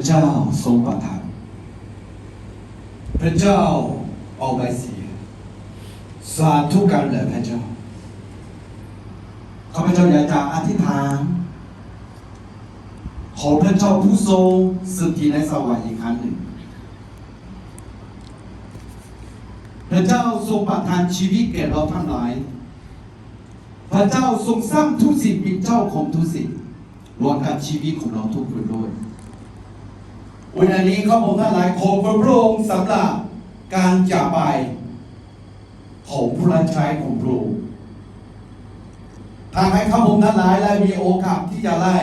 ระเจ้าทรงประทาน พระเจ้าเอาไว้เสียสาธุกันแหลพระเจ้าข้าพเจ้าอยากจะอธิษฐานขอพระเจ้าผู้ทรงสถิตในสวรรค์อีกครั้งหนึ่ง พระเจ้าทรงประทานชีวิตแก่เราทั้งหลาย พระเจ้าทรงสร้างทุกสิ่งเป็นเจ้าของทุกสิ่งรวมกับชีวิตของเราทุกคนด้วย วันนี้ข้าพเจ้าทั้งหลายขอพระพระองค์สำหรับการจากไป ของผู้รับใช้ของพระองค์ทำให้ข้าพเจ้าทั้งหลายได้มีโอกาสที่จะไล่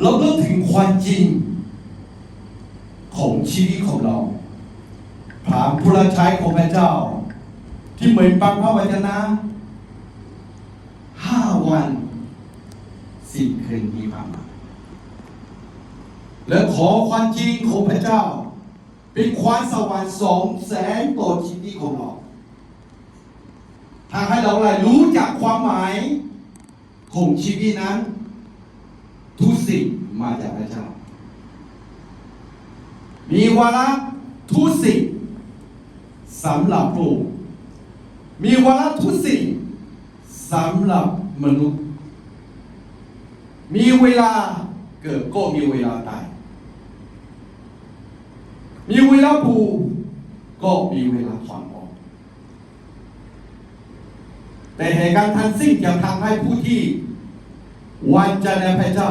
เราเลิกถึงความจริง ของชีวิตของเราถามผู้รับใช้ของพระเจ้า ที่เหมือนฟังพระวจนะห้าวันสิบคืนที่ผ่านมา และขอความจริงของพระเจ้า เป็นความสวรรค์สองแสนต่อชีวิตของเราทำให้เราได้รู้จักความหมายของชีวิตนั้น ทุกสิ่งมาจากพระเจ้า มีวาระทุกสิ่งสำหรับผู้มีวาระทุกสิ่งสำหรับมนุษย์ มีเวลาเกิดก็มีเวลาตาย มีเวลาปูก็มีเวลาถอนออกแต่เหตุการณ์ทั้งสิ้นจะทำให้ผู้ที่วันจะในพระเจ้า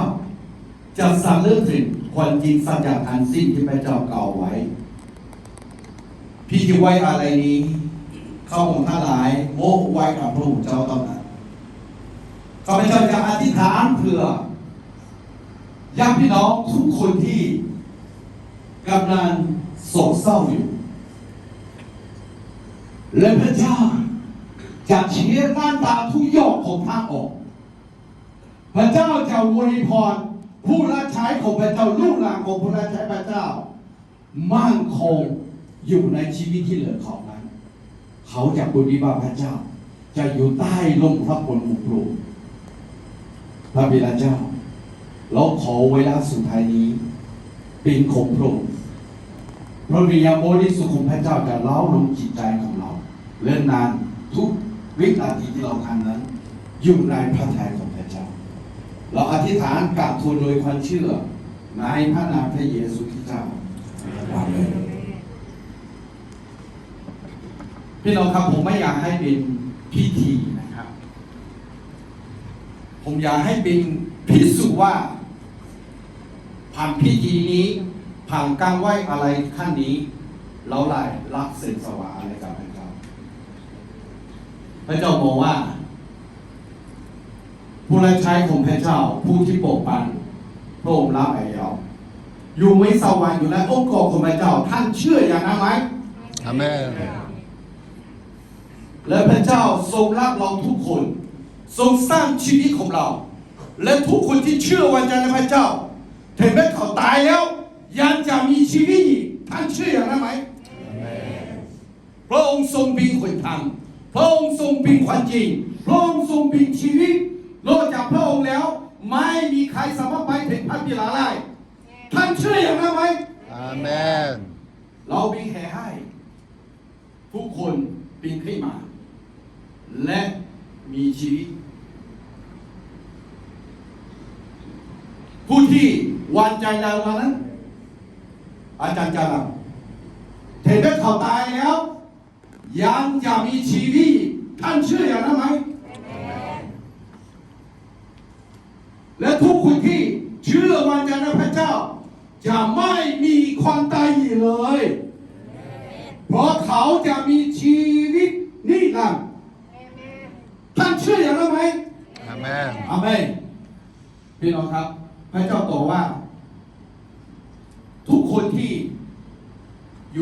จะสำเลิกถึงความจริงสัจจะทั้งสิ้นที่พระเจ้ากล่าวไว้ พี่จะไว้อะไรนี้ เข้าของท่านหลายโมกไว้กับพระองค์เจ้าต้องนั้นข้าพเจ้าจะอธิษฐานเพื่อญาติพี่น้องทุกคนที่กำลัง โศกเศร้าอยู่ และพระเจ้าจะเชียร์น้ำตาทุกหยดของท่านออก พระเจ้าจะอวยพรผู้รับใช้ของพระเจ้าลูกหลานของผู้รับใช้พระเจ้า มั่นคงอยู่ในชีวิตที่เหลือของนั้น เขาจะบุญวิบาพระเจ้า จะอยู่ใต้ลมพระพลของพระองค์พระบิดาเจ้า เราขอเวลาสุดท้ายนี้ เป็นของพระองค์ พระวิญญาณบริสุทธิ์ของพระเจ้าจะเล้าลงจิตใจของเราเลื่อนนานทุกวินาทีที่เราทำนั้น อยู่ในพระทัยของพระเจ้า เราอธิษฐานกราบทูลโดยความเชื่อในพระนามพระเยซูคริสต์เจ้าอาเมนพี่น้องครับผมไม่อยากให้เป็นพิธีนะครับ ผมอยากให้เป็นพิสูจน์ว่าผ่านพิธีนี้ ผ่านการไหว้อะไรขั้นนี้ เราได้รับเสกสวาอะไรกับพระเจ้าพระเจ้ามองว่า ผู้รับใช้ของพระเจ้าผู้ที่ปกปันพระองค์รับไอ้เราอยู่ไม่สวรรค์อยู่ในองค์กรของพระเจ้า ท่านเชื่ออย่างนั้นไหม Amen. และพระเจ้าทรงรับเราทุกคน ทรงสร้างชีวิตของเรา และทุกคนที่เชื่อวันจันทร์ในพระเจ้าถึงแม้เขาตายแล้ว ยังจะมีชีวิตอีกท่านเชื่ออย่างนั้นไหมพระองค์ทรงเป็นคนทำพระองค์ทรงเป็นความจริง พระองค์ทรงเป็นชีวิตนอกจากพระองค์แล้ว ไม่มีใครสามารถไปถึงพระบิดาได้ท่านเชื่ออย่างนั้นไหม Amen. เราบินแห่ให้ทุกคนบินขึ้นมา และมีชีวิต ผู้ที่วางใจเราวันนั้น อาจารย์จารังเทเบเขาตายแล้ว ยังจะมีชีวิตท่านเชื่ออย่างนั้นไหม และทุกคนที่เชื่อวันจันทร์ในพระเจ้า จะไม่มีความตายอีกเลย เพราะเขาจะมีชีวิตนิรันดร์ท่านเชื่ออย่างนั้นไหม Amen. อาเมนพี่น้องครับ พระเจ้าตรัสว่า ทุกคนที่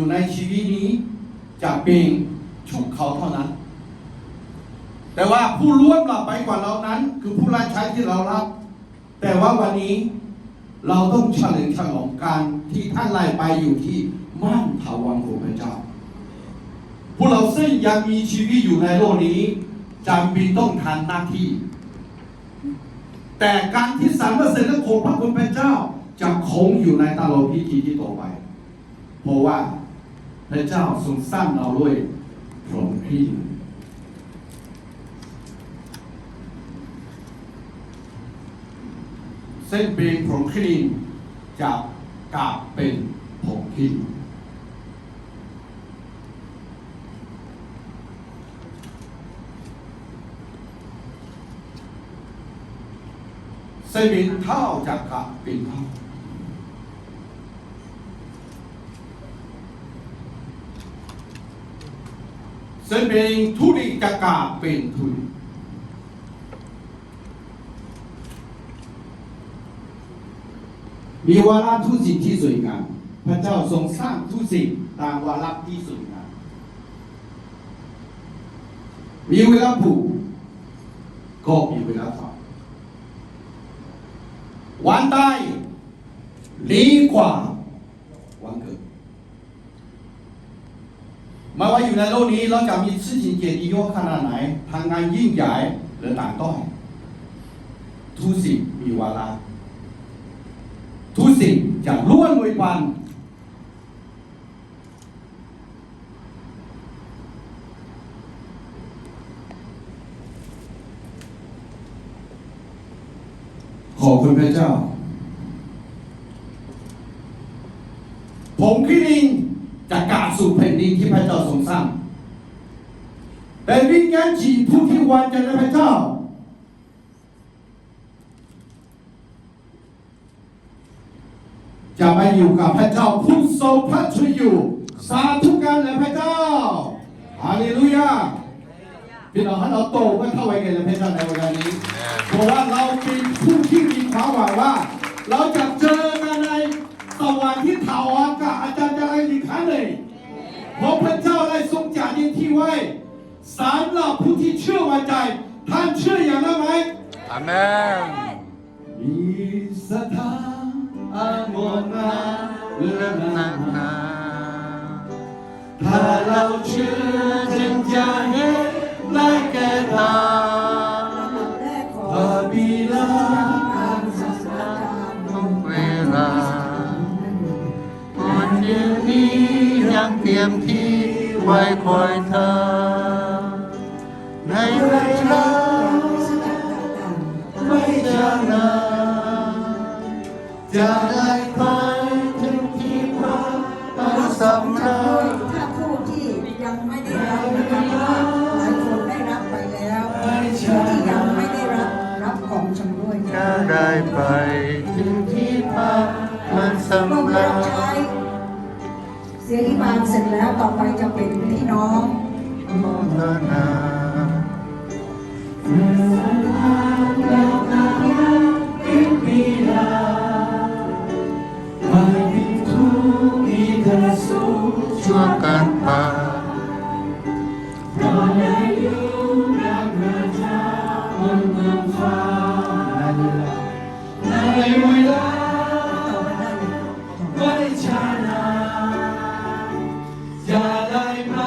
อยู่ในชีวิตนี้จะเป็นชุกเขาเท่านั้น แต่ว่าผู้ร่วมหลับไปกว่าเรานั้น คือผู้รับใช้ที่เรารับ แต่ว่าวันนี้เราต้องเฉลิมฉลองการที่ท่านไล่ไปอยู่ที่ม่านถาวรของพระเจ้าพวกเราซึ่งยังมีชีวิตอยู่ในโลกนี้จำเป็นต้องทำหน้าที่ แต่การที่สรรเสริญและโขพระคุณพระเจ้าจะคงอยู่ในตลอดพิธีที่ต่อไป เพราะว่า พระเจ้าทรงสร้างเราด้วยพรหมคริสต์เส้นเบงพรหมคริสต์จะกลับเป็นพรหมคริสต์เส้นเบงเท่าจะกลับเป็นเท่า เส้นเบงทุริจะกาเป็นทุริมีวาระทุกสิ่งที่สวยงาม พระเจ้าทรงสร้างทุกสิ่งตามวาระที่สวยงาม มีเวลาปลูกก็มีเวลาทำวันตายดีกว่าวันเกิด ไม่ว่าอยู่ในโลกนี้เราจะมี事情เกียรติยศขนาดไหนทางงานยิ่งใหญ่หรือต่างต้อยทุกสิ่งมีวาระทุกสิ่งจะล้วนด้วยวันขอบคุณพระเจ้า ผมคิดเองจะกราบ สู่แผ่นดินที่พระเจ้าทรงสร้างแต่วิญญาณจิตผู้ที่วางใจในพระเจ้า จะไปอยู่กับพระเจ้าผู้ทรงพระชอยู่สาธุการแด่พระเจ้าฮาเลลูยาพี่น้องให้เราโตเพื่อเข้าไว้ในพระเจ้าในวันนี้เพราะว่าเรา อไว้ใจ ท่านเชื่ออย่างนั้นไหมอาเมนมีศรัทธาอางดงามและนานักนานาถ้าเราเชื่อจึงจะเห็นได้แก่ตาพระบิดาทุกเวลาคนเดียวนี้ยังเตรียมที่ไว้คอยเธอ ในเวลาไม่จะนานจะได้คอยถึงที่พักอันสำคัญถ้าผู้ที่ยังไม่ได้รับนะคะหลายคนได้รับไปแล้วผู้ที่ยังไม่ได้รับรับของชำร่วยจะได้ไปถึงที่พักมันพวกสำเราคัญใช้เสียงอิบานเสร็จแล้วต่อไปจะเป็นพี่น้องโมทนา ช้านานจะได้ไป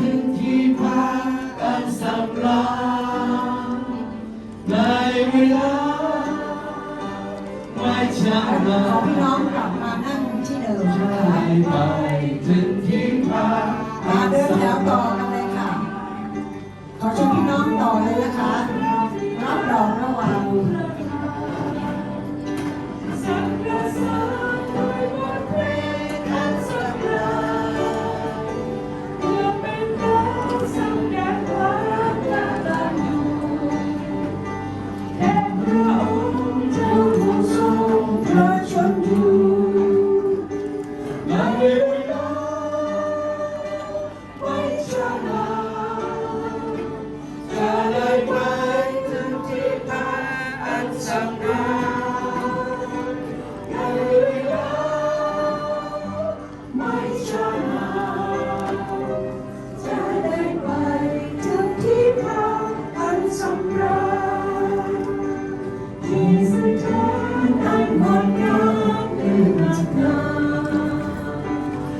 ถึงที่พักอันสำราญในเวลาไม่ช้าขนาอพี่น้องกลับมานั่งที่เดิมนะได้ไปถึงที่พักมาเดินแถวต่อกันเลยค่ะ ขอเชิญพี่น้องต่อเลยนะคะ รับดอกระหว่าง